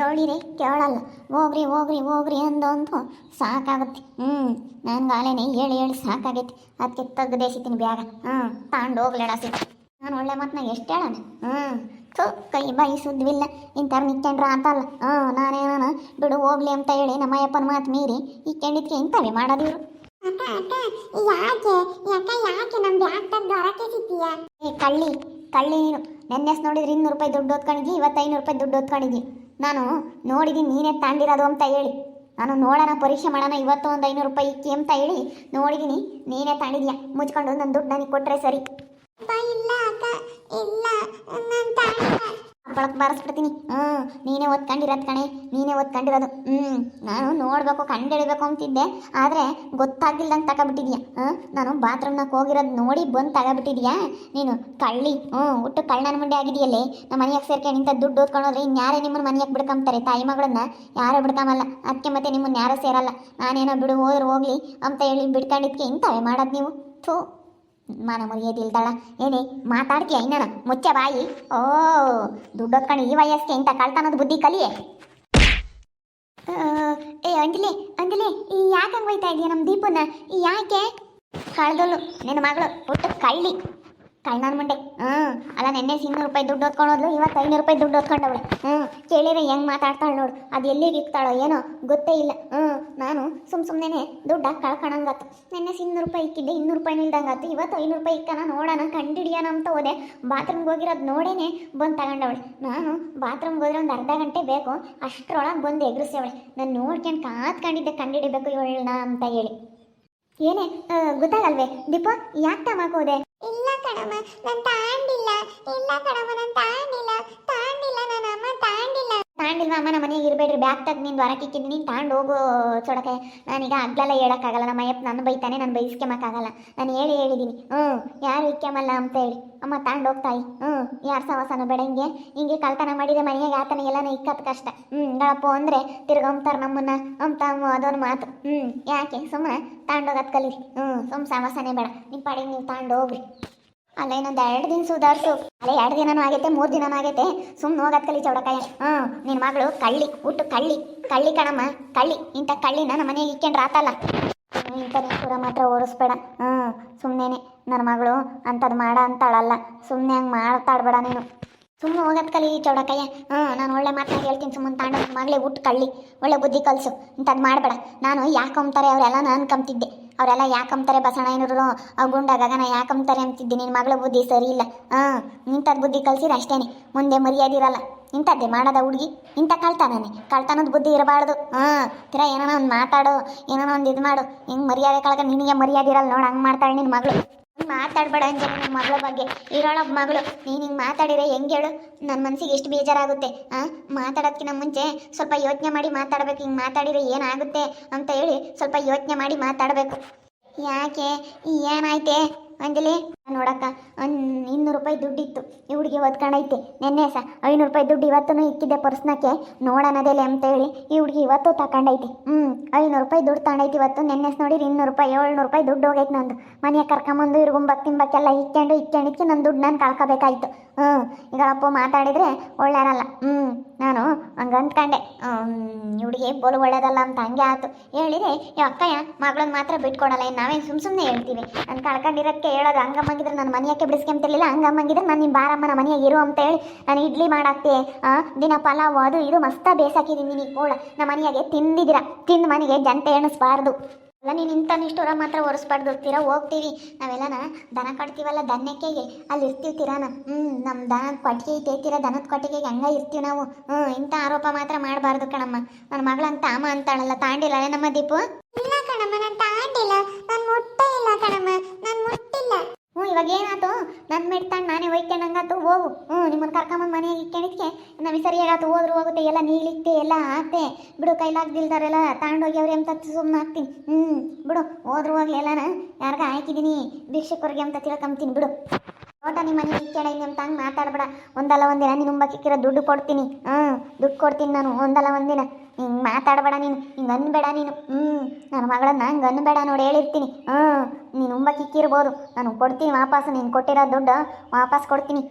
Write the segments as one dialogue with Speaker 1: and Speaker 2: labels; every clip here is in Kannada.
Speaker 1: ಹೇಳಿರಿ ಕೇಳಲ್ಲ. ಹೋಗ್ರಿ ಹೋಗ್ರಿ ಹೋಗ್ರಿ ಅಂದು ಅಂದು ಸಾಕಾಗುತ್ತೆ ಹ್ಞೂ ನನ್ಗಾಲೇನೆ ಹೇಳಿ ಹೇಳಿ ಸಾಕಾಗೈತಿ. ಅದಕ್ಕೆ ತೆಗ್ದೇಸಿತೀನಿ ಬ್ಯಾಗ. ಹ್ಞೂ ತಾಂಡು ಹೋಗ್ಲೇಡ ಸಿಟ್ಟು ನಾನು ಒಳ್ಳೆ ಮಾತನಾಗ ಎಷ್ಟು ಹೇಳೋಣ. ಹ್ಞೂ ಸೊ ಕೈ ಬಾಯಿ ಸುದ್ವಿಲ್ಲ. ಇಂಥವ್ರು ನಿಂತ್ಕೊಂಡ್ರ ಅಂತಲ್ಲ ಹ್ಞೂ ನಾನೇನ ಬಿಡು ಹೋಗ್ಲಿ ಅಂತ ಹೇಳಿ ನಮ್ಮ ಅಯ್ಯಪ್ಪನ ಮಾತು ಮೀರಿ ಇಕ್ಕೊಂಡಿದ್ಕೆ ಇಂಥವೇ ಮಾಡೋದು ಇವರು.
Speaker 2: ಅಕ್ಕ ಅಕ್ಕ ಯಾಕೆ? ಯಾಕ ಯಾಕೆ ನಮ್ಮ ಬ್ಯಾಗ್ ತೆಗ್ದು ಹೊರಕ್ಕೆ ಸಿಕ್ತೀಯ?
Speaker 1: ಏ ಕಳ್ಳಿ ಕಳ್ಳಿ ನೀನು. ನೆನ್ನೆಸ್ ನೋಡಿದ್ರೆ ಇನ್ನೂರು ರೂಪಾಯಿ ದುಡ್ಡು ಓದ್ಕೊಂಡಿದ್ದಿ ಇವತ್ತು ಐನೂರು ರೂಪಾಯಿ ದುಡ್ಡು ಓದ್ಕೊಂಡಿದ್ದಿ ನಾನು ನೋಡಿದೀನಿ, ನೀನೇ ತಾಂಡಿರೋದು ಅಂತ ಹೇಳಿ. ನಾನು ನೋಡೋಣ, ಪರೀಕ್ಷೆ ಮಾಡೋಣ ಇವತ್ತು ಒಂದು ಐನೂರು ರೂಪಾಯಿ ಇಕ್ಕಿ ಅಂತ ಹೇಳಿ ನೋಡಿದ್ದೀನಿ ನೀನೇ ತಾಂಡಿದ್ಯಾ? ಮುಚ್ಕೊಂಡು ನನ್ನ ದುಡ್ಡು ನನಗೆ ಕೊಟ್ಟರೆ ಸರಿ.
Speaker 2: ಇಲ್ಲ ಅಕ್ಕ, ಇಲ್ಲ. ನಾನು
Speaker 1: ಬಳಕ್ ಬಾರಿಸ್ಬಿಡ್ತೀನಿ. ಹ್ಞೂ ನೀನೇ ಓದ್ಕೊಂಡಿರೋದು ಕಣೆ, ನೀನೇ ಓದ್ಕೊಂಡಿರೋದು. ಹ್ಞೂ ನಾನು ನೋಡಬೇಕು ಕಂಡಿಡಬೇಕು ಅಂತಿದ್ದೆ. ಆದರೆ ಗೊತ್ತಾಗಿಲ್ಲದಂಗೆ ತಗೊಬಿಟ್ಟಿದ್ಯಾ ಹಾಂ, ನಾನು ಬಾತ್ರೂಮ್ನಾಗ ಹೋಗಿರೋದು ನೋಡಿ ಬಂದು ತಗೊಬಿಟ್ಟಿದ್ಯಾ ನೀನು ಕಳ್ಳಿ ಹ್ಞೂ ಒಟ್ಟು ಕಳ್ಳನ ಮುಂಡೆ ಆಗಿದೆಯಲ್ಲೇ? ನಮ್ಮ ಮನೆಯಾಗ ಸೇರ್ಕೊಂಡು ಇಂಥ ದುಡ್ಡು ಓದ್ಕೊಂಡೋದ್ರೆ ಇನ್ಯಾರೇ ನಿಮ್ಮನ್ನ ಮನೆಯಾಗ ಬಿಡ್ಕೊಂತಾರೆ ತಾಯಿ ಮಗಳನ್ನ ಯಾರೂ ಬಿಡ್ಕೊಂಬಲ್ಲ. ಅದಕ್ಕೆ ಮತ್ತೆ ನಿಮ್ಮನ್ನ ಯಾರೂ ಸೇರಲ್ಲ. ನಾನೇನೋ ಬಿಡು, ಹೋದ್ರೆ ಹೋಗ್ಲಿ ಅಂತ ಹೇಳಿ ಬಿಡ್ಕೊಂಡಿದ್ಕೆ ಇಂಥವೇ ಮಾಡೋದು ನೀವು? ಥೂ. ಮಾನ ಮುರಿಯೋದಿಲ್ದಳ ಏನೇ, ಮಾತಾಡ್ತೀಯ ಇನ್ನನ? ಮುಚ್ಚ ಬಾಯಿ? ಓ ದುಡ್ಡು ಹೊತ್ಕೊಂಡು ಈ ವಯಸ್ಸಿಗೆ ಇಂಥ ಕಳ್ತನದ ಬುದ್ಧಿ ಕಲಿಯೇ. ಏ, ಅಂಜಲಿ ಅಂಜಲಿ, ಈ ಯಾಕೆ ಹಂಗೆ ಹೋಯ್ತಾ ಇದೆಯಾ ನಮ್ಮ ದೀಪನ? ಯಾಕೆ? ಕಳ್ದಲು, ನಿನ್ನ ಮಗಳು ಒಟ್ಟು ಕಳ್ಳಿ. ಕಳ್ಳನ ಮುಂಡೆ. ಹ್ಞೂ ಅಲ್ಲ ನೆನ್ನೆ ಇನ್ನೂರು ರೂಪಾಯಿ ದುಡ್ಡು ಹೊತ್ಕೊಂಡು ಇವತ್ತು ಐನೂರು ರೂಪಾಯಿ ದುಡ್ಡು ಹೊತ್ಕೊಂಡವಳು. ಹ್ಞೂ ಕೇಳಿದ್ರೆ ಹೆಂಗೆ ಮಾತಾಡ್ತಾಳೆ ನೋಡು. ಅದು ಎಲ್ಲಿಗೆ ಇಕ್ತಾಳೋ ಏನೋ ಗೊತ್ತೇ ಇಲ್ಲ. ಹ್ಞೂ ನಾನು ಸುಮ್ ಸುಮ್ಮನೆ ದುಡ್ಡ ಕಳ್ಕೊಳಂಗಾತು ನೆನ್ನೆ ಇನ್ನೂರು ರೂಪಾಯಿ ಇಕ್ಕಿದ್ದೆ, ಇನ್ನೂರು ರೂಪಾಯಿ ನಿಲ್ದಂಗಾತು. ಇವತ್ತು ಐನೂರು ರೂಪಾಯಿ ಇಕ್ಕನ ನೋಡೋಣ, ಕಂಡಿಡಿಯೋಣ ಅಂತ ಹೋದೆ. ಬಾತ್ರೂಮ್ಗೆ ಹೋಗಿರೋದು ನೋಡೇನೆ ಬಂದು ತಗೊಂಡವಳೆ. ನಾನು ಬಾತ್ರೂಮ್ಗೆ ಹೋದ್ರೆ ಒಂದು ಅರ್ಧ ಗಂಟೆ ಬೇಕು, ಅಷ್ಟರೊಳಗೆ ಬಂದು ಎದುರಿಸವಳೆ ನಾನು ನೋಡ್ಕೊಂಡು ಕಾತ್ಕೊಂಡಿದ್ದೆ, ಕಂಡಿಡಿಬೇಕು ಇವಳನ್ನ ಅಂತ ಹೇಳಿ. ಏನೇ ಗೊತ್ತಾಗಲ್ವೇ? ದೀಪ, ಯಾಕೆ ತಮಾಕೋದೆ
Speaker 2: ಇಲ್ಲ ಕಣಮ್ಮ, ನಾನು ತಾಂಡಿಲ್ಲ. ಇಲ್ಲ ಕಣಮ್ಮ, ನಾನು ತಾಂಡಿಲ್ಲ. ತಾಂಡಿಲ್ಲ
Speaker 1: ತಾಂಡಿಲ್ವಾ ಅಮ್ಮ ನಮ್ಮ ಮನೆಗೆ ಇರಬೇಡ್ರಿ, ಬ್ಯಾಗ್ ತೆಗ್ದು ನಿಂದು ಹೊರಕಿಕ್ಕಿದ್ದು ನೀನು ತಗೊಂಡು ಹೋಗು ಚೊಡಕೆ ನಾನೀಗ ಅಗ್ಲೆಲ್ಲ ಹೇಳೋಕ್ಕಾಗಲ್ಲ ನಮ್ಮ ಅಯ್ಯಪ್ಪ ನನ್ನ ಬೈತಾನೆ, ನಾನು ಬೈಸ್ಕೊಂಬಕ್ಕಾಗಲ್ಲ ನಾನು ಹೇಳಿ ಹೇಳಿದ್ದೀನಿ ಹ್ಞೂ ಯಾರು ಇಕ್ಕಮಲ್ಲ ಅಂತ ಹೇಳಿ. ಅಮ್ಮ, ತಗೊಂಡು ಹೋಗ್ತಾಯಿ ಹ್ಞೂ ಯಾರು ಸವಾಸನ ಬೇಡ, ಹಿಂಗೆ ಹಿಂಗೆ ಕಳ್ತನ ಮಾಡಿದೆ ಮನೆಗೆ ಆತನ ಎಲ್ಲನ ಇಕ್ಕತ್ ಕಷ್ಟ. ಹ್ಞೂ ಗಳಪ್ಪ ಅಂದರೆ ತಿರ್ಗಂಬ್ತಾರೆ ನಮ್ಮನ್ನ ಅಂತ ಅದೊಂದು ಮಾತು. ಹ್ಞೂ ಯಾಕೆ ಸುಮ್ಮನೆ ತಾಂಡೋಗತ್ ಕಲೀರಿ. ಹ್ಞೂ ಸುಮ್ಮ ಸವಾಸನೆ ಬೇಡ ನಿಮ್ಮ ಪಾಡಿಗೆ ನೀವು ತಗೊಂಡು ಹೋಗ್ರಿ. ಅಲ್ಲ ಇನ್ನೊಂದು ಎರಡು ದಿನ ಸುಧಾರಿಸು. ಅಲ್ಲ ಎರಡು ದಿನನೂ ಆಗೈತೆ ಮೂರು ದಿನನೂ ಆಗೈತೆ. ಸುಮ್ಮನೆ ಹೋಗತ್ ಕಲಿ ಚೌಡಕಾಯ ಹ್ಞೂ ನಿನ್ನ ಮಗಳು ಕಳ್ಳಿ ಹುಟ್ಟು ಕಳ್ಳಿ ಕಳ್ಳಿ ಕಣಮ್ಮ ಕಳ್ಳಿ. ಇಂಥ ಕಳ್ಳಿನ ನಮ್ಮ ಮನೆಗೆ ಇಕ್ಕೊಂಡ್ರೆ ಆತಲ್ಲ ಹ್ಮ್, ಇಂಥ ಕೂಡ ಮಾತ್ರ ಓಡಿಸ್ಬೇಡ. ಹ್ಞೂ ಸುಮ್ಮನೆ ನನ್ನ ಮಗಳು ಅಂಥದ್ದು ಮಾಡ ಅಂತಾಳಲ್ಲ. ಸುಮ್ಮನೆ ಹಂಗೆ ಮಾಡ್ತಾಡ್ಬೇಡ ನೀನು. ಸುಮ್ಮನೆ ಹೋಗತ್ ಕಲಿ ಚೌಡಕಯ್ಯ ಹ್ಞೂ ನಾನು ಒಳ್ಳೆ ಮಾತಾಡಿ ಹೇಳ್ತೀನಿ ಸುಮ್ಮನೆ ತಾಂಡ. ಮಗಳೇ ಹುಟ್ಟು ಕಳ್ಳಿ. ಒಳ್ಳೆ ಬುದ್ಧಿ ಕಲಿಸು. ಇಂಥದ್ದು ಮಾಡಬೇಡ. ನಾನು ಯಾಕಂತಾರೆ ಅವರೆಲ್ಲ ನಾನು ಅನ್ಕೊಂತಿದ್ದೆ ಅವರೆಲ್ಲ ಯಾಕಂತಾರೆ ಬಸವಣ್ಣಯ್ಯನವರು ಆ ಗುಂಡ ಗಗನ ಯಾಕಂತಾರೆ ಅಂತಿದ್ದೆ. ನಿನ್ನ ಮಗಳ ಬುದ್ಧಿ ಸರಿ ಇಲ್ಲ. ಹಾಂ ಇಂಥದ್ದು ಬುದ್ಧಿ ಕಲ್ಸಿದ್ರೆ ಅಷ್ಟೇನೆ. ಮುಂದೆ ಮರ್ಯಾದಿರಲ್ಲ ಇಂಥದ್ದೇ ಮಾಡದ ಹುಡುಗಿ? ಇಂಥ ಕಳ್ತಾನೆ ಕಳ್ತನದ ಬುದ್ಧಿ ಇರಬಾರ್ದು. ಹಾಂ ತಿರ ಏನೋ ಒಂದು ಮಾತಾಡು ಏನೋ ಒಂದು ಇದು ಮಾಡು. ಹಿಂಗೆ ಮರ್ಯಾದೆ ಕಳ್ಕ ನಿನಗೆ ಮರ್ಯಾದೆ ಇರಲ್ಲ ನೋಡು, ಹಂಗೆ ಮಾಡ್ತಾಳೆ ನಿನ್ನ ಮಗಳು. ಮಾತಾಡ್ಬೇಡ ಅಂಜ ನಿನ್ನ ಮಗಳ ಬಗ್ಗೆ. ಇರೋಳ ಮಗಳು, ನೀನು ಹಿಂಗೆ ಮಾತಾಡಿದ್ರೆ ಹೆಂಗೆ ಹೇಳು? ನನ್ನ ಮನಸ್ಸಿಗೆ ಎಷ್ಟು ಬೇಜಾರಾಗುತ್ತೆ, ಆ? ಮಾತಾಡೋದಕ್ಕಿಂತ ಮುಂಚೆ ಸ್ವಲ್ಪ ಯೋಚನೆ ಮಾಡಿ ಮಾತಾಡಬೇಕು. ಹಿಂಗೆ ಮಾತಾಡಿದ್ರೆ ಏನಾಗುತ್ತೆ ಅಂತ ಹೇಳಿ ಸ್ವಲ್ಪ ಯೋಚನೆ ಮಾಡಿ ಮಾತಾಡಬೇಕು. ಯಾಕೆ? ಏನಾಯ್ತೆ ಅಂಜಲಿ? ನೋಡಕ್ಕ ಇನ್ನೂರು ರೂಪಾಯಿ ದುಡ್ಡಿತ್ತು. ಈ ಹುಡುಗಿ ಓದ್ಕೊಂಡೈತೆ ನೆನ್ನೆ ಸಹ ಐನೂರು ರೂಪಾಯಿ ದುಡ್ಡು ಇವತ್ತೂ ಇಕ್ಕಿದ್ದೆ ಪರ್ಸ್ನಕ್ಕೆ. ನೋಡೋಣದೇಲೆ ಅಂತ ಹೇಳಿ ಈ ಹುಡುಗಿ ಇವತ್ತು ತಗೊಂಡೈತಿ ಹ್ಞೂ ಐನೂರು ರೂಪಾಯಿ ದುಡ್ಡು ತಗೊಂಡೈತಿ ಇವತ್ತು. ನೆನ್ನೆಸ್ ನೋಡಿರಿ ಇನ್ನೂರು ರೂಪಾಯಿ, ಏಳ್ನೂರು ರೂಪಾಯಿ ದುಡ್ಡು ಹೋಗೈತೆ ನಂದು. ಮನೆಗೆ ಕರ್ಕೊಂಬಂದು ಇರ್ಗುಂಬಕ್ ತಿಂಬಕ್ಕೆಲ್ಲ ಇಕ್ಕೊಂಡು ಇಕ್ಕೊಂಡಿಕ್ಕೆ ನನ್ನ ದುಡ್ಡು ನಾನು ಕಳ್ಕೊಬೇಕಾಯ್ತು. ಹ್ಞೂ ಈಗ ಅಪ್ಪ ಮಾತಾಡಿದ್ರೆ ಒಳ್ಳೆಯರಲ್ಲ. ಹ್ಞೂ ನಾನು ಹಂಗೆ ಅಂದ್ಕೊಂಡೆ. ಹುಡುಗಿ ಬೋಲು ಒಳ್ಳೇದಲ್ಲ ಅಂತ ಹಂಗೆ ಆಯ್ತು ಹೇಳಿದೆ ಈ ಅಕ್ಕಯ್ಯ ಮಗಳನ್ನ ಮಾತ್ರ ಬಿಟ್ಕೊಡಲ್ಲ ಏನು ನಾವೇನು ಸುಮ್ಮ ಸುಮ್ಮನೆ ಹೇಳ್ತೀವಿ? ನಾನು ಕಳ್ಕೊಂಡಿರೋಕ್ಕೆ ಹೇಳೋದು ಹಂಗಮ್ಮಂಗಿದ್ರೆ ನನ್ನ ಮನೆಯಕ್ಕೆ ಬಿಡಿಸ್ಕೊಂತಿರ್ಲಿಲ್ಲ ಹಂಗಮ್ಮಂಗಿದ್ರೆ ನಾನು ನಿಮ್ಮ ಬಾರಮ್ಮ ನಮ್ಮ ಮನೆಯಾಗ ಇರು ಅಂತ ಹೇಳಿ ನಾನು ಇಡ್ಲಿ ಮಾಡಾಕ್ತೆ. ದಿನ ಪಲಾವ್ ಅದು ಇದು ಮಸ್ತ ಬೇಸಾಕಿದ್ದೀನಿ ನೀನು ಕೂಡ ನಮ್ಮ ಮನೆಯಾಗೆ ತಿಂದಿದ್ದೀರ. ತಿಂದು ಮನೆಗೆ ಜನತೆ ಎಣಿಸ್ಬಾರ್ದು. ಅಲ್ಲ, ನೀನು ಇಂಥ ಮಾತ್ರ ಒರೆಸ್ಬಾರ್ದು ತೀರ ಹೋಗ್ತೀವಿ. ನಾವೆಲ್ಲನ ದನ ಕಟ್ತೀವಲ್ಲ ದನಕ್ಕೆಗೆ ಅಲ್ಲಿ ಇರ್ತೀವಿ ತೀರಾನ ಹ್ಞೂ ನಮ್ಮ ದನದ ಕೊಟ್ಟಿಗೆ ಐತೆ ದನದ ಕೊಟ್ಟಿಗೆಗೆ ಹಂಗೆ ಇರ್ತೀವಿ ನಾವು? ಹ್ಞೂ ಇಂಥ ಆರೋಪ ಮಾತ್ರ ಮಾಡಬಾರ್ದು ಕಣಮ್ಮ. ನನ್ನ ಮಗಳಂತ ಅಮ್ಮ ಅಂತಾಳಲ್ಲ ತಾಂಡಿಲ್ಲ ನಮ್ಮ ದೀಪು?
Speaker 2: ಇಲ್ಲ ಕಣಮ್ಮ, ನಾನು ತಾಂಡಿಲ್ಲ. ನಾನು ಮುಟ್ಟೇ ಇಲ್ಲ ಕಣಮ್ಮ. ನಾನು ಮುಟ್ಟಿಲ್ಲ.
Speaker 1: ಹ್ಞೂ, ಇವಾಗ ಏನಾಯ್ತು? ನನ್ನ ಮೆಡ್ತಾಂಡು ನಾನೇ ಒಯ್ಕೊಂಡಂಗಾತು ಹೋಗು. ಹ್ಞೂ, ನಿಮ್ಮನ್ನು ಕರ್ಕೊಂಬಂದು ಮನೆಗೆ ಇಟ್ಕೊಂಡಿದ್ಕೆ ನಮಗೆ ಸರಿಯಾಗಾತು ಹೋದ್ರು ಹೋಗುತ್ತೆ, ಎಲ್ಲ ನೀಲಿಕ್ತೆ ಎಲ್ಲ ಆತೆ. ಬಿಡು ಕೈಲಾಗ್ದಿಲ್ದಾರೆಲ್ಲ ತಗೊಂಡೋಗ್ಯವ್ರೆ ಅಂತ ಸುಮ್ಮನೆ ಹಾಕ್ತೀನಿ. ಹ್ಞೂ ಬಿಡು, ಹೋದ್ರು ಹೋಗ್ಲಿ, ಎಲ್ಲನ. ಯಾರಿಗ ಹಾಕಿದ್ದೀನಿ? ಭಿಕ್ಷಕರಿಗೆ ಅಂತ ತಿಳ್ಕೊಂತೀನಿ ಬಿಡು. ಓಟ ನಿಮ್ಮ ಮನೆಗೆ ಇಕ್ಕೊಂಡೈನಿ ಅಂತ ಹಂಗೆ ಮಾತಾಡ್ಬೇಡ. ಒಂದಲ್ಲ ಒಂದಿನ ನೀನು ಉಂಬಕ್ಕಿಕ್ಕಿರೋ ದುಡ್ಡು ಕೊಡ್ತೀನಿ. ಹ್ಞೂ, ದುಡ್ಡು ಕೊಡ್ತೀನಿ ನಾನು, ಒಂದಲ್ಲ ಒಂದಿನ. ಹಿಂಗೆ ಮಾತಾಡಬೇಡ ನೀನು, ಹಿಂಗೆ ಅನ್ಬೇಡ ನೀನು. ಹ್ಞೂ ನನ್ನ ಮಗಳನ್ನ ಹಂಗೆ ಅನ್ಬೇಡ ನೋಡಿ ಹೇಳಿರ್ತೀನಿ. ಹ್ಞೂ ನೀನು ಉಂಬಕ್ಕಿಕ್ಕಿರ್ಬೋದು ನಾನು ಕೊಡ್ತೀನಿ ವಾಪಸ್ ನೀನು ಕೊಟ್ಟಿರೋ ದುಡ್ಡು ವಾಪಸ್ ಕೊಡ್ತೀನಿ.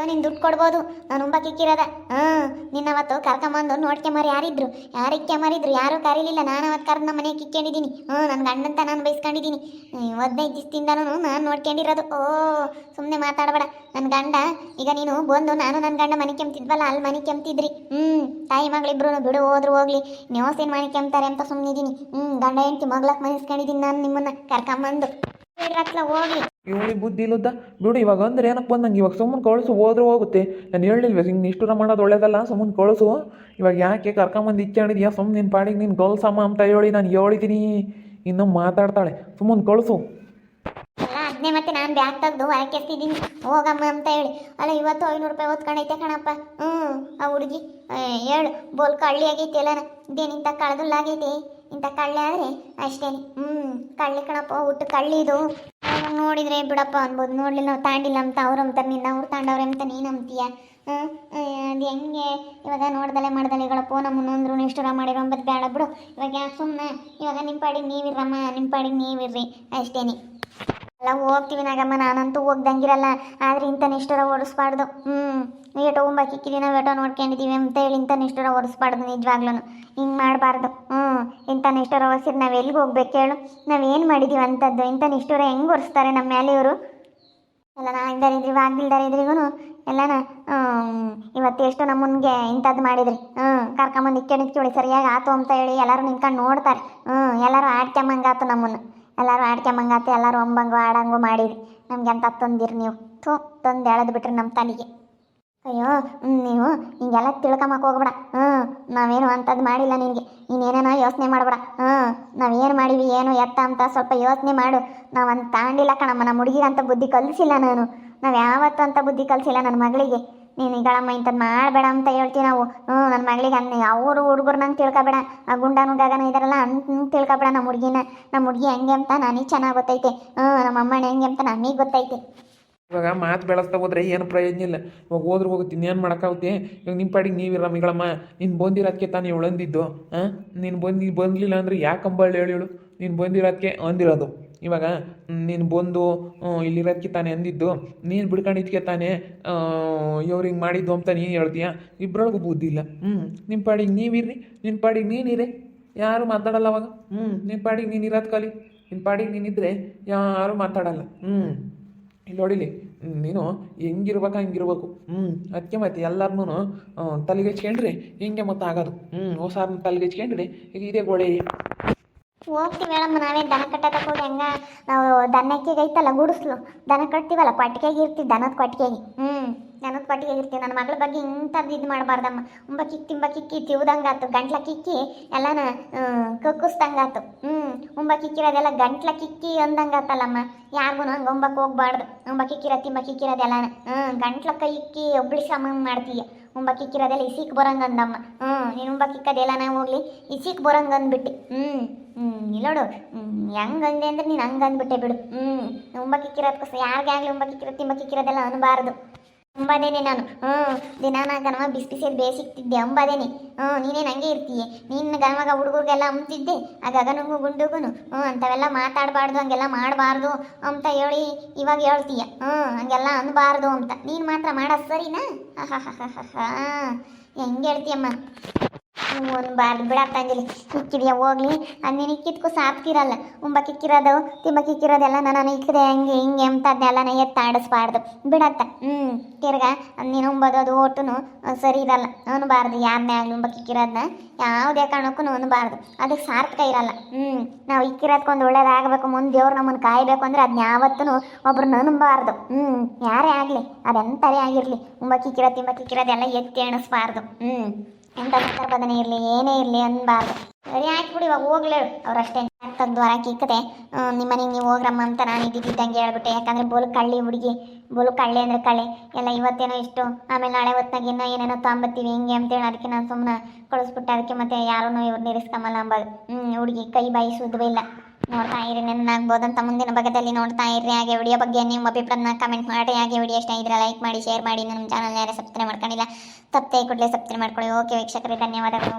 Speaker 1: ಅಯ್ಯೋ, ನೀನು ದುಡ್ಡು ಕೊಡ್ಬೋದು. ನಾನು ಉಂಬ ಕಿಕ್ಕಿರೋದ. ಹಾಂ ನಿನ್ನವತ್ತು ಕರ್ಕೊಂಬಂದು ನೋಡ್ಕೊಂಬಾರ ಯಾರಿದ್ರು? ಯಾರು ಮಾರಿದ್ರು? ಯಾರು ಕರೀಲಿಲ್ಲ. ನಾನು ಅವತ್ತು ಕರೆದು ನಮ್ಮ ಮನೆಗೆ ಕಿಕ್ಕೊಂಡಿದ್ದೀನಿ ಹ್ಞೂ ನನ್ನ ಗಂಡಂತ ನಾನು ಬೈಸ್ಕೊಂಡಿದ್ದೀನಿ ಹದಿನೈದು ದಿವಸದಿಂದನೂ ನಾನು ನೋಡ್ಕೊಂಡಿರೋದು. ಓ ಸುಮ್ಮನೆ ಮಾತಾಡಬೇಡ. ನನ್ನ ಗಂಡ, ಈಗ ನೀನು ಬಂದು ನಾನು ನನ್ನ ಗಂಡ ಮನೆ ಕೆಮ್ತಿದ್ವಲ್ಲ ಅಲ್ಲಿ ಮನೆ ಕೆಮ್ತಿದ್ರಿ. ಹ್ಞೂ ತಾಯಿ ಮಗಳಿಬ್ರು ಬಿಡು, ಹೋದ್ರು ಹೋಗ್ಲಿ. ನೀವು ಮನೆ ಕೆಮ್ತಾರೆ ಅಂತ ಸುಮ್ಮನಿದ್ದೀನಿ ಹ್ಞೂ ಗಂಡ ಹೆಂಡ್ತಿ ಮಗ್ಲಕ್ಕೆ ಮನಿಸ್ಕೊಂಡಿದ್ದೀನಿ ನಾನು ನಿಮ್ಮನ್ನ ಕರ್ಕೊಂಬಂದು. ಹೋಗ್ಲಿ.
Speaker 3: ಇವಳಿ ಬುದ್ಧಿ ಇಲ್ಲದ ಬಿಡು, ಇವಾಗ ಅಂದ್ರೆ ಏನಕ್ಕೆ ಬಂದಂಗೆ ಇವಾಗ ಸುಮ್ಮನೆ ಕಳಿಸು, ಹೋದ್ರೆ ಹೋಗುತ್ತೆ. ನಾನು ಹೇಳಿಲ್ವೇ ಹಿಂಗೆ ನಿಷ್ಠುರ ಮಾಡೋದು ಒಳ್ಳೇದಲ್ಲ, ಸುಮ್ಮನೆ ಕಳಿಸು. ಇವಾಗ ಯಾಕೆ ಕರ್ಕೊಂಬಂದು ಇಚ್ಚಾಡಿದ್ಯಾ ಸುಮ್ಮನೆ ನಿನ್ನ ಪಾಡಿಗೆ ನೀನು ಗೊಲ್ಸಮ್ಮ ಅಂತ ಹೇಳಿ ನಾನು ಹೇಳಿದ್ದೀನಿ ಇನ್ನೂ ಮಾತಾಡ್ತಾಳೆ. ಸುಮ್ಮನೆ ಕಳಿಸು.
Speaker 1: ಅದನ್ನೇ ಮತ್ತೆ ನಾನು ಬ್ಯಾಗ್ ತೆಗ್ದು ಹೊರಕ್ಕೆ ಎಸ್ತಿದ್ದೀನಿ ಹೋಗಮ್ಮ ಅಂತ ಹೇಳಿ. ಅಲ್ಲ, ಇವತ್ತು ಐನೂರು ರೂಪಾಯಿ ಓದ್ಕೊಂಡೈತೆ ಕಣಪ್ಪ. ಹ್ಞೂ ಆ ಹುಡುಗಿ. ಹೇಳು, ಬೋಲ್ ಕಳ್ಳಿ ಆಗೈತಿ ಎಲ್ಲನ ಇದೇನಿಂತ ಕಳೆದುಲ್ಲಾಗೈತಿ. ಇಂಥ ಕಳ್ಳೆ ಆದರೆ ಅಷ್ಟೇ ಹ್ಞೂ ಕಳ್ಳಿ ಕಣಪ್ಪ, ಊಟ ಕಳ್ಳಿದು ನೋಡಿದ್ರೆ, ಬಿಡಪ್ಪ, ಅನ್ಬೋದು. ನೋಡ್ಲಿಲ್ಲ ನಾವು ತಾಂಡಿಲ್ಲ ಅಂತ ಅವ್ರು ಅಂತಾರೆ ನಿನ್ನ ಅವ್ರು ತಾಂಡವ್ರೆ ಅಂತ ನೀನು ಅಂತೀಯ ಅದು ಹೆಂಗೆ? ಇವಾಗ ನೋಡ್ದಲೆ ಮಾಡ್ದಲೆಗಳಪ್ಪ ನಮ್ಮನ್ನ ಇಷ್ಟು ರ ಮಾಡಿರೋ ಅಂಬದು ಬೇಡ ಬಿಡು. ಇವಾಗ ಸುಮ್ಮನೆ ಇವಾಗ ನಿಮ್ಮ ಪಾಡಿಗೆ ನೀವಿರಮ್ಮ ನಿಮ್ಮ ಪಾಡಿಗೆ ನೀವಿರ್ರಿ. ಅಷ್ಟೇನೆ. ಎಲ್ಲ ಹೋಗ್ತೀವಿ ನಾಗಮ್ಮ, ನಾನಂತೂ ಹೋಗ್ದಂಗಿರಲ್ಲ. ಆದ್ರೆ ಇಂಥ ನಿಷ್ಠರ ಓಡಿಸ್ಬಾರ್ದು. ಹ್ಞೂ ಏಟೋ ಉಂಬಕ್ಕಿಕ್ಕಿದೀವಿ ನಾವು ಏಟೋ ನೋಡ್ಕೊಂಡಿದ್ದೀವಿ ಅಂತ ಹೇಳಿ ಇಂಥ ನಿಷ್ಠರ ಓಡಿಸ್ಬಾರ್ದು ನಿಜವಾಗ್ಲೂ ಹಿಂಗೆ ಮಾಡಬಾರ್ದು. ಹ್ಞೂ ಇಂಥ ನಿಷ್ಠರ ಓಡಿಸಿದ್ರೆ ನಾವು ಎಲ್ಲಿಗೆ ಹೋಗ್ಬೇಕು ಹೇಳು. ನಾವೇನು ಮಾಡಿದ್ದೀವಿ ಅಂಥದ್ದು ಇಂಥ ನಿಷ್ಠರ ಹೆಂಗೆ ಒರೆಸ್ತಾರೆ ನಮ್ಮ ಮೇಲೆ ಇವರು? ಎಲ್ಲ ನಾ ಇದ್ದಾರಿದ್ರಿ ಆಗ್ದಿಲ್ದಾರಿದ್ರಿಗೂ ಎಲ್ಲನ ಇವತ್ತು ಎಷ್ಟು ನಮ್ಮ ಮುಂದೆ ಇಂಥದ್ದು ಮಾಡಿದ್ರಿ. ಹ್ಞೂ ಕರ್ಕೊಂಬಂದು ಇಕ್ಕೊಂಡಿಕ್ಕಿಳಿ ಸರಿಯಾಗಿ ಆತು ಅಂತ ಹೇಳಿ ಎಲ್ಲರೂ ನಿಂತ್ಕೊಂಡು ನೋಡ್ತಾರೆ. ಹ್ಞೂ ಎಲ್ಲರೂ ಆಡ್ಕೊಂಬಂಗಾತು ನಮ್ಮನ್ನು. ಎಲ್ಲರೂ ಆಡ್ಕೊಂಬಂಗಾತು ಎಲ್ಲರೂ ಒಂಬಂಗು ಆಡಂಗು ಮಾಡಿರಿ. ನಮ್ಗೆ ಅಂತ ತಂದಿರಿ ನೀವು? ಥೂ, ತಂದು ಎಳೆದು ಬಿಟ್ರಿ ನಮ್ಮ ತಲೆಗೆ. ಅಯ್ಯೋ ನೀವು ಹಿಂಗೆಲ್ಲ ತಿಳ್ಕೊಂಬಕ್ಕೆ ಹೋಗ್ಬೇಡ. ಹ್ಞೂ ನಾವೇನು ಅಂಥದ್ದು ಮಾಡಿಲ್ಲ ನಿನಗೆ. ನೀನೇನೇನೋ ಯೋಚನೆ ಮಾಡಬೇಡ. ಹ್ಞೂ ನಾವೇನು ಮಾಡೀವಿ, ಏನು ಎತ್ತ ಅಂತ ಸ್ವಲ್ಪ ಯೋಚನೆ ಮಾಡು. ನಾವು ಅಂತ ತಾಂಡಿಲ್ಲ ಕಣಮ್ಮ. ನಮ್ಮ ಹುಡುಗಿಗಂತ ಬುದ್ಧಿ ಕಲಿಸಿಲ್ಲ ನಾನು. ನಾವು ಯಾವತ್ತೂ ಅಂತ ಬುದ್ಧಿ ಕಲಿಸಿಲ್ಲ ನನ್ನ ಮಗಳಿಗೆ. ನೀನು ಈಗಳಮ್ಮ ಇಂಥದ್ದು ಮಾಡಬೇಡ ಅಂತ ಹೇಳ್ತೀವಿ ನಾವು. ಹ್ಞೂ ನನ್ನ ಮಗಳಿಗೆ ಅನ್ನ ಅವರು ಹುಡುಗರು ನಂಗೆ ತಿಳ್ಕೊಬೇಡ. ಆ ಗುಂಡನು ಗಗನ ಇದಾರಲ್ಲ ಅಂತ ತಿಳ್ಕೊಬೇಡ ನಮ್ಮ ಹುಡುಗಿನ. ನಮ್ಮ ಹುಡುಗಿ ಹೆಂಗೆ ಅಂತ ನನಗೆ ಚೆನ್ನಾಗಿ ಗೊತ್ತೈತೆ. ಹ್ಞೂ, ನಮ್ಮ ಅಮ್ಮನ ಹೆಂಗೆ ಅಂತ ನಮಗೆ ಗೊತ್ತೈತೆ.
Speaker 3: ಇವಾಗ ಮಾತು ಬೆಳೆಸ್ತಾ ಹೋದ್ರೆ ಏನು ಪ್ರಯೋಜನ ಇಲ್ಲ. ಇವಾಗ ಹೋದ್ರೆ ಹೋಗುತ್ತೆ ಇನ್ನೇನು ಮಾಡೋಕ್ಕಾಗುತ್ತೆ? ಇವಾಗ ನಿಮ್ಮ ಪಾಡಿಗೆ ನೀವಿರ ಮಿಗಳಮ್ಮ. ನೀನು ಬಂದಿರೋದಕ್ಕೆ ತಾನೇ ಅಂದಿದ್ದು ಹಾಂ? ನೀನು ಬಂದು, ಬಂದಲಿಲ್ಲ ಅಂದರೆ ಯಾಕೆ ಅಂಬಾಳು ಹೇಳು ಹೇಳು. ನೀನು ಬಂದಿರೋದಕ್ಕೆ ಅಂದಿರೋದು. ಇವಾಗ ನೀನು ಬಂದು ಇಲ್ಲಿರೋದಕ್ಕೆ ತಾನೇ ಅಂದಿದ್ದು, ನೀನು ಬಿಡ್ಕೊಂಡಿದ್ಕೆ ತಾನೆ ಇವ್ರಿಗೆ ಮಾಡಿದ್ದು ಅಂತ ನೀನು ಹೇಳ್ತೀಯ? ಇಬ್ಬರೊಳಗೂ ಬುದ್ಧಿ ಇಲ್ಲ. ಹ್ಞೂ ನಿಮ್ಮ ಪಾಡಿಗೆ ನೀವಿರ್ರಿ ನಿನ್ನ ಪಾಡಿಗೆ ನೀನಿರಿ ಯಾರು ಮಾತಾಡಲ್ಲ ಅವಾಗ? ಹ್ಞೂ ನಿನ್ನ ಪಾಡಿಗೆ ನೀನು ಇರೋದು ಕಲಿ. ನಿನ್ನ ಪಾಡಿಗೆ ನೀನಿದ್ರೆ ಯಾರು ಮಾತಾಡಲ್ಲ. ಹ್ಞೂ ಇಲ್ಲಿ ನೋಡಿಲಿ, ನೀನು ಹೆಂಗಿರ್ಬೇಕು ಹಂಗಿರ್ಬೇಕು. ಹ್ಞೂ ಅದಕ್ಕೆ ಮತ್ತೆ ಎಲ್ಲರನ್ನೂ ತಲೆಗೆಚ್ಕೊಂಡ್ರೆ ಹಿಂಗೆ ಮತ್ತೆ ಆಗೋದು. ಹ್ಞೂ ತಲೆಗೆ ತಲೆಗೆಚ್ಕೊಂಡ್ರೆ ಈಗ ಇದೇ ಗೋಳೆ
Speaker 1: ಹೋಗ್ತೀವಿ ಹೇಳಮ್ಮ ನಾವೇ ದನ ಕಟ್ಟೋದಕ್ಕೆ ಹೋಗಿ ಹೆಂಗ? ನಾವು ದನಕ್ಕೆ ಐತಲ್ಲ, ಗುಡಿಸ್ಲು. ದನ ಕಟ್ತೀವಲ್ಲ, ಕೊಟ್ಟಿಗೆಗೆ ಇರ್ತೀವಿ, ದನದ ಕೊಟ್ಟಿಗೆಗೆ. ಹ್ಞೂ ದನದ ಕೊಟ್ಟಿಗೆಗೆ ಇರ್ತೀವಿ. ನನ್ನ ಮಗಳ ಬಗ್ಗೆ ಇಂಥದ್ದು ಇದು ಮಾಡಬಾರ್ದಮ್ಮ. ಉಂಬ ಕಿಕ್ಕಿ ತಿಂಬ ಕಿಕ್ಕಿ ತಿವ್ದಂಗಾತು ಗಂಟ್ಲ ಕಿಕ್ಕಿ, ಎಲ್ಲನ ಕಕ್ಕುಸ್ದಂಗಾತು. ಹ್ಞೂ ಉಂಬ ಕಿಕ್ಕಿರೋದೆಲ್ಲ ಗಂಟ್ಲ ಕಿಕ್ಕಿ ಅಂದಂಗಾತಲ್ಲಮ್ಮ. ಯಾರಿಗೂ ಹಂಗೆ ಉಂಬಕ್ಕೆ ಹೋಗ್ಬಾರ್ದು. ಉಂಬ ಕಿಕ್ಕಿರೋ ತಿಂಬ ಕಿಕ್ಕಿರೋದೆಲ್ಲನ ಹ್ಞೂ ಗಂಟ್ಲ ಕೈ ಇಕ್ಕಿ ಒಬ್ಳಿಸಮ್ಮ ಮಾಡ್ತೀಯ. ಉಂಬ ಕಿಕ್ಕಿರೋದೆಲ್ಲ ಇಸಿಕ್ ಬರಂಗ ಅಂದಮ್ಮ. ಹ್ಞೂ ನೀನು ಉಂಬಕ್ಕಿಕ್ಕದೆಲ್ಲ ನಾವು ಹೋಗ್ಲಿ. ಇಸಿಕ್ ಬರಂಗ ಅಂದ್ಬಿಟ್ಟು. ಹ್ಞೂ ಹ್ಞೂ ಇಲ್ಲೋಡು ಹೆಂಗೆ ಅಂದೆ ಅಂದ್ರೆ ನೀನು ಹಂಗೆ ಅಂದ್ಬಿಟ್ಟೆ ಬಿಡು. ಹ್ಞೂ ಉಂಬಕ್ಕಿಕ್ಕಿರೋದಕ್ಕೋಸ್ಕರ ಯಾರಿಗೆ ಆಗಲಿ ಉಂಬಕ್ಕಿಕ್ಕಿರೋ ತಿಂಬಕ್ಕಿಕ್ಕಿರೋದೆಲ್ಲ ತಿಂಬ ಕಿಕ್ಕಿರೋದೆಲ್ಲ ಅನ್ಬಾರ್ದು. ಅಂಬಾದೇನೆ ನಾನು. ಹ್ಞೂ ದಿನಾನ ಗನವ ಬಿಸಿ ಬಿಸಿಯಲ್ಲಿ ಬೇಸಿಕ್ತಿದ್ದೆ ಅಂಬಾದೇನೆ. ಹ್ಞೂ ನೀನೇನು ಹಂಗೆ ಇರ್ತೀಯ? ನಿನ್ನ ಗನವಾಗ ಹುಡುಗರಿಗೆಲ್ಲ ಅಂಬ್ತಿದ್ದೆ. ಆ ಗಗನಗೂ ಗುಂಡುಗುನು. ಹ್ಞೂ ಅಂಥವೆಲ್ಲ ಮಾತಾಡಬಾರ್ದು, ಹಂಗೆಲ್ಲ ಮಾಡಬಾರ್ದು ಅಂತ ಹೇಳಿ ಇವಾಗ ಹೇಳ್ತೀಯ. ಹ್ಞೂ ಹಂಗೆಲ್ಲ ಅನ್ಬಾರ್ದು ಅಂತ. ನೀನು ಮಾತ್ರ ಮಾಡೋದು ಸರಿನಾ? ಹಾಂ. ಹೆಂಗೆ ಹೇಳ್ತೀಯಮ್ಮ? ಒಂದು ಬಾರ್ದು ಬಿಡತ್ತಂಗಿಲ್ಲ ಇಕ್ಕಿದ್ಯಾ, ಹೋಗ್ಲಿ. ಅದು ನೀನು ಇಕ್ಕಿದ್ಕೂ ಸಾಕ್ತಿರಲ್ಲ ಉಂಬಕ್ಕಿಕ್ಕಿರೋದು ತಿಂಬಕ್ಕಿಕ್ಕಿರೋದೆಲ್ಲ ತಿಂಬ ಕಿಕ್ಕಿರೋದೆಲ್ಲ ನಾನು ಇಕ್ಕಿದೆ, ಹಂಗೆ ಹಿಂಗೆ ಅಂತ ನಾ ಎತ್ತಾಡಿಸ್ಬಾರ್ದು ಬಿಡತ್ತ. ಹ್ಞೂ ತಿರ್ಗ ನೀನು ಉಂಬದದು ಒಟ್ಟುನು ಸರಿ ಇರಲ್ಲ ಉಣ್ಬಾರ್ದು ಯಾರನ್ನೇ ಆಗಲಿ ಉಂಬಕ್ಕಿಕ್ಕಿರೋದನ್ನ ಯಾವುದೇ ಕಾರಣಕ್ಕೂ ಅನ್ಬಾರ್ದು. ಅದಕ್ಕೆ ಸಾರ್ಥಕ ಇರಲ್ಲ. ಹ್ಞೂ ನಾವು ಇಕ್ಕಿರೋದ್ಕೊಂದು ಒಳ್ಳೇದಾಗಬೇಕು, ಮುಂದೆ ದೇವ್ರು ನಮ್ಮನ್ನು ಕಾಯಬೇಕು ಅಂದರೆ ಅದನ್ನ ಯಾವತ್ತೂ ಒಬ್ರನ್ನ ಅನ್ಬಾರ್ದು. ಹ್ಞೂ ಯಾರೇ ಆಗಲಿ ಅದೆಂಥರೇ ಆಗಿರಲಿ. ಉಂಬಕ್ಕಿಕ್ಕಿರೋ ತಿಂಬಕ್ಕಿಕ್ಕಿರೋದೆಲ್ಲ ತಿಂಬ ಕಿಕ್ಕಿರೋದೆಲ್ಲ ಎತ್ತಿ ಎಣಿಸ್ಬಾರ್ದು ಹ್ಞೂ ಎಂಥ ಸಂದರ್ಭದನೇ ಇರಲಿ, ಏನೇ ಇರಲಿ ಅನ್ಬಾರ್ದು. ಸರಿ ಆಯ್ತು ಬಿಡಿ, ಇವಾಗ ಹೋಗ್ಲೇಳು ಅವ್ರಷ್ಟೇ ತೆಗ್ದು ಹೊರಕ್ಕೆ ಕಿಕ್ಕದೆ ನಿಮ್ಮ ಮನೆಗೆ ನೀವು ಹೋಗ್ರಮ್ಮ ಅಂತ ನಾನು ಇದ್ದಿದ್ದಂಗೆ ಹೇಳ್ಬಿಟ್ಟೆ. ಯಾಕಂದ್ರೆ ಬೋಲು ಕಳ್ಳಿ ಹುಡುಗಿ. ಬೋಲು ಕಳ್ಳಿ ಅಂದರೆ ಕಳ್ಳಿ. ಎಲ್ಲ ಇವತ್ತೇನೋ ಇಷ್ಟು. ಆಮೇಲೆ ನಾಳೆ ಹೊತ್ತಾಗ ಇನ್ನೂ ಏನೇನೋ ತೊಗೊಂಬತ್ತೀವಿ, ಹಿಂಗೆ ಅಂತೇಳಿ ಅದಕ್ಕೆ ನಾನು ಸುಮ್ಮನೆ ಕಳಿಸ್ಬಿಟ್ಟೆ. ಅದಕ್ಕೆ ಮತ್ತೆ ಯಾರೂ ಇವ್ರು ಇರಿಸ್ಕೊಂಬಲ್ಲ ಅಂಬೋದು ಹ್ಞೂ ಹುಡುಗಿ ಕೈ ಬಾಯಿ ಸುದ್ದವೇ ಇಲ್ಲ. ನೋಡ್ತಾ ಇರಿ ನೆನ್ನಾಗ್ಬೋದಂತ ಮುಂದಿನ ಭಾಗದಲ್ಲಿ ನೋಡ್ತಾ ಇರಿ ಹಾಗೆ ವಿಡಿಯೋ ಬಗ್ಗೆ ನಿಮ್ಮ ಅಭಿಪ್ರಾಯನ ಕಮೆಂಟ್ ಮಾಡಿ. ಹಾಗೆ ವಿಡಿಯೋ ಇಷ್ಟ ಇದ್ರೆ ಲೈಕ್ ಮಾಡಿ ಶೇರ್ ಮಾಡಿ. ನಮ್ಮ ಚಾನಲ್ ಯಾರು ಸಬ್ಸ್ಕ್ರೈಬ್ ಮಾಡ್ಕೊಂಡಿಲ್ಲ ತಪ್ಪೇ ಕೂಡಲೇ ಸಬ್ಸ್ಕ್ರೈಬ್ ಮಾಡ್ಕೊಳ್ಳಿ. ಓಕೆ ವೀಕ್ಷಕರೇ, ಧನ್ಯವಾದಗಳು.